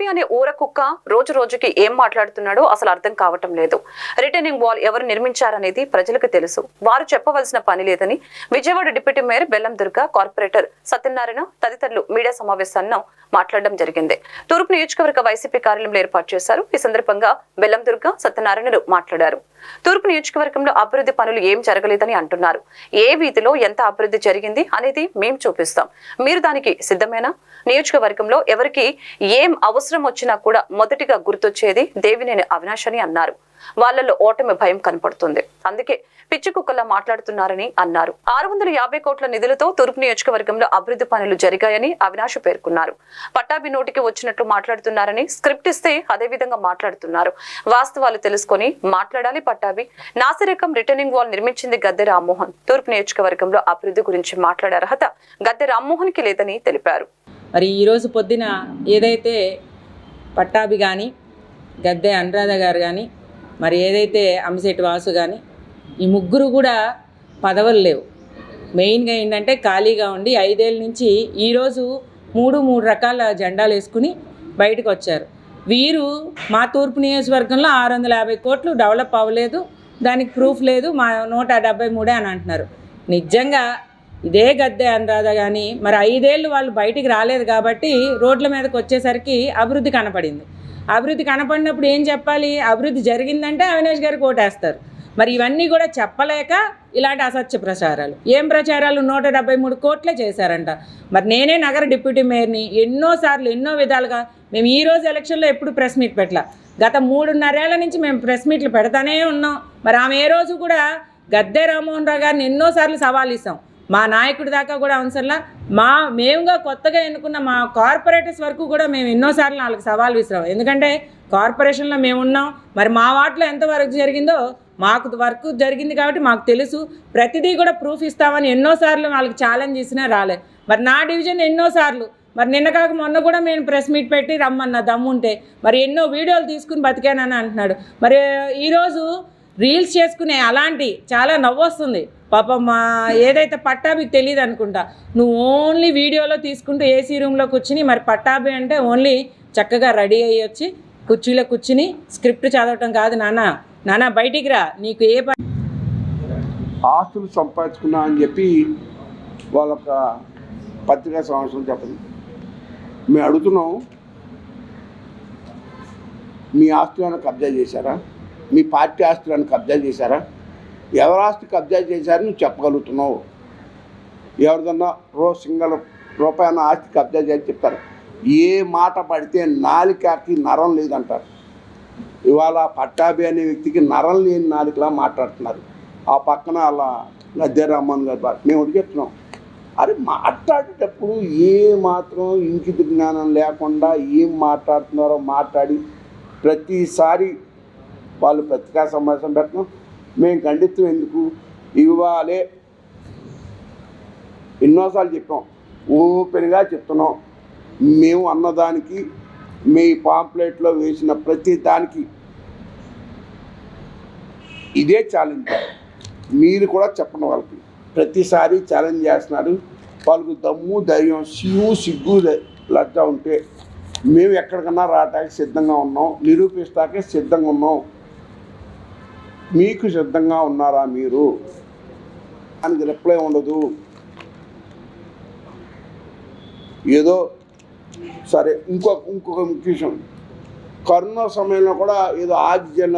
బాబీ అనే ఊర కుక్క రోజు రోజుకి ఏం మాట్లాడుతున్నాడో అసలు అర్థం కావటం లేదు. రిటర్నింగ్ వాల్ ఎవరు నిర్మించారనేది ప్రజలకు తెలుసు. వారు చెప్పవలసిన పని లేదని విజయవాడ డిప్యూటీ మేయర్ బెల్లం దుర్గా కార్పొరేటర్ సత్యనారాయణ తదితరులు మీడియా సమావేశాల్లో మాట్లాడడం జరిగింది. తూర్పు నియోజకవర్గ వైసీపీ కార్యాలయంలో ఏర్పాటు చేశారు. ఈ సందర్భంగా బెల్లం దుర్గా సత్యనారాయణలు మాట్లాడారు. తూర్పు నియోజకవర్గంలో అభివృద్ధి పనులు ఏం జరగలేదని అంటున్నారు. ఏ వీధిలో ఎంత అభివృద్ధి జరిగింది అనేది మేము చూపిస్తాం. మీరు దానికి సిద్ధమేనా? నియోజకవర్గంలో ఎవరికి ఏం అవసరం వచ్చినా కూడా మొదటిగా గుర్తొచ్చేది దేవినేని అవినాష్ అని అన్నారు. వాళ్ళలో ఓటమి భయం కనపడుతుంది. అందుకే పిచ్చి కుక్కలా మాట్లాడుతున్నారని అన్నారు. ఆరు వందల యాభై కోట్ల నిధులతో తూర్పు నియోజకవర్గంలో అభివృద్ధి పనులు జరిగాయని అవినాష్ పేర్కొన్నారు. పట్టాభి నోటికి వచ్చినట్లు మాట్లాడుతున్నారని స్క్రిప్ట్ ఇస్తే అదే విధంగా మాట్లాడుతున్నారు. వాస్తవాలు తెలుసుకొని మాట్లాడాలి పట్టాభి. నాసిరకం రిటర్నింగ్ వాల్ నిర్మించింది గద్దె రామ్మోహన్. తూర్పు నియోజకవర్గంలో అభివృద్ధి గురించి మాట్లాడే అర్హత గద్దె రామ్మోహన్కి లేదని తెలిపారు. మరి ఈరోజు పొద్దున ఏదైతే పట్టాభి కానీ గద్దె అనురాధ గారు కానీ మరి ఏదైతే అంశెట్టి వాసు కానీ ఈ ముగ్గురు కూడా పదవులు లేవు. మెయిన్గా ఏంటంటే ఖాళీగా ఉండి ఐదేళ్ళ నుంచి ఈరోజు మూడు మూడు రకాల జెండాలు వేసుకుని బయటకు వచ్చారు. వీరు మా తూర్పు నియోజకవర్గంలో ఆరు వందల యాభై కోట్లు డెవలప్ అవ్వలేదు దానికి ప్రూఫ్ లేదు మా నూట డెబ్బై మూడే అని అంటున్నారు. నిజంగా ఇదే గద్దె అనురాధ కానీ మరి ఐదేళ్ళు వాళ్ళు బయటికి రాలేదు కాబట్టి రోడ్ల మీదకి వచ్చేసరికి అభివృద్ధి కనపడింది. అభివృద్ధి కనపడినప్పుడు ఏం చెప్పాలి? అభివృద్ధి జరిగిందంటే అవినాష్ గారికి ఓటేస్తారు. మరి ఇవన్నీ కూడా చెప్పలేక ఇలాంటి అసత్య ప్రచారాలు. ఏం ప్రచారాలు? నూట డెబ్బై మూడు కోట్లే చేశారంట. మరి నేనే నగర డిప్యూటీ మేయర్ని ఎన్నోసార్లు ఎన్నో విధాలుగా మేము ఈ రోజు ఎలక్షన్లో ఎప్పుడు ప్రెస్ మీట్ పెట్టలా. గత మూడున్నరేళ్ళ నుంచి మేము ప్రెస్ మీట్లు పెడతానే ఉన్నాం. మరి ఆమె ఏ రోజు కూడా గద్దె రామ్మోహన్ రావు గారిని ఎన్నోసార్లు సవాలు ఇస్తాం. మా నాయకుడి దాకా కూడా అవసరంలా. మా మేముగా కొత్తగా ఎన్నుకున్న మా కార్పొరేటర్స్ వరకు కూడా మేము ఎన్నోసార్లు వాళ్ళకి సవాల్ విసిరాం. ఎందుకంటే కార్పొరేషన్లో మేము ఉన్నాం మరి మా వాటిలో ఎంతవరకు జరిగిందో మాకు వర్క్ జరిగింది కాబట్టి మాకు తెలుసు. ప్రతిదీ కూడా ప్రూఫ్ ఇస్తామని ఎన్నోసార్లు వాళ్ళకి ఛాలెంజ్ చేసినా రాలే. మరి నా డివిజన్ ఎన్నోసార్లు. మరి నిన్న కాక మొన్న కూడా మేము ప్రెస్ మీట్ పెట్టి రమ్మన్న దమ్ముంటే. మరి ఎన్నో వీడియోలు తీసుకుని బతికానని అంటున్నాడు. మరి ఈరోజు రీల్స్ చేసుకునే అలాంటి చాలా నవ్వొస్తుంది. పాపం మా ఏదైతే పట్టాభికి తెలియదు అనుకుంటా. నువ్వు ఓన్లీ వీడియోలో తీసుకుంటూ ఏసీ రూమ్లో కూర్చుని మరి పట్టాభి అంటే ఓన్లీ చక్కగా రెడీ అయ్యి వచ్చి కుర్చీలో కూర్చుని స్క్రిప్ట్ చదవటం కాదు నాన్న. నాన్న బయటికి రా. నీకు ఏ పని ఆస్తులు సంపాదించుకున్నా అని చెప్పి వాళ్ళొక పత్రికా సమావేశం చెప్పండి. మేము అడుగుతున్నాం మీ ఆస్తులను కబ్జా చేశారా? మీ పార్టీ ఆస్తులను కబ్జా చేశారా? ఎవరి ఆస్తి కబ్జా చేశారని నువ్వు చెప్పగలుగుతున్నావు. ఎవరిదన్నా రో సింగల్ రూపాయన ఆస్తి కబ్జా చేసి చెప్తారు. ఏ మాట పడితే నాలికకి నరం లేదంటారు. ఇవాళ పట్టాభి అనే వ్యక్తికి నరం లేని నాలుగులా మాట్లాడుతున్నారు. ఆ పక్కన అలా నద్దరామన్ గారు మేము ఒకటి అరే మాట్లాడేటప్పుడు ఏ మాత్రం ఇంకిత జ్ఞానం లేకుండా ఏం మాట్లాడుతున్నారో మాట్లాడి ప్రతిసారి వాళ్ళు పత్రికా సమావేశం పెట్టడం. మేము ఖండితం ఎందుకు? ఇవ్వాలే. ఎన్నోసార్లు చెప్పాం. ఓపెన్గా చెప్తున్నాం. మేము అన్నదానికి మీ పాంప్లెట్లో వేసిన ప్రతి దానికి ఇదే ఛాలెంజ్ మీరు కూడా చెప్పండి వాళ్ళకి. ప్రతిసారి ఛాలెంజ్ చేస్తున్నారు. వాళ్ళకు దమ్ము ధైర్యం సిగ్గు సిగ్గు ద- లజ్జ ఉంటే మేము ఎక్కడికన్నా రావటానికి సిద్ధంగా ఉన్నాం. నిరూపిస్తాకే సిద్ధంగా ఉన్నాం. మీకు సిద్ధంగా ఉన్నారా మీరు? దానికి రిప్లై ఉండదు. ఏదో సరే ఇంకొక ఇంకొక విషయం. కరోనా సమయంలో కూడా ఏదో ఆక్సిజన్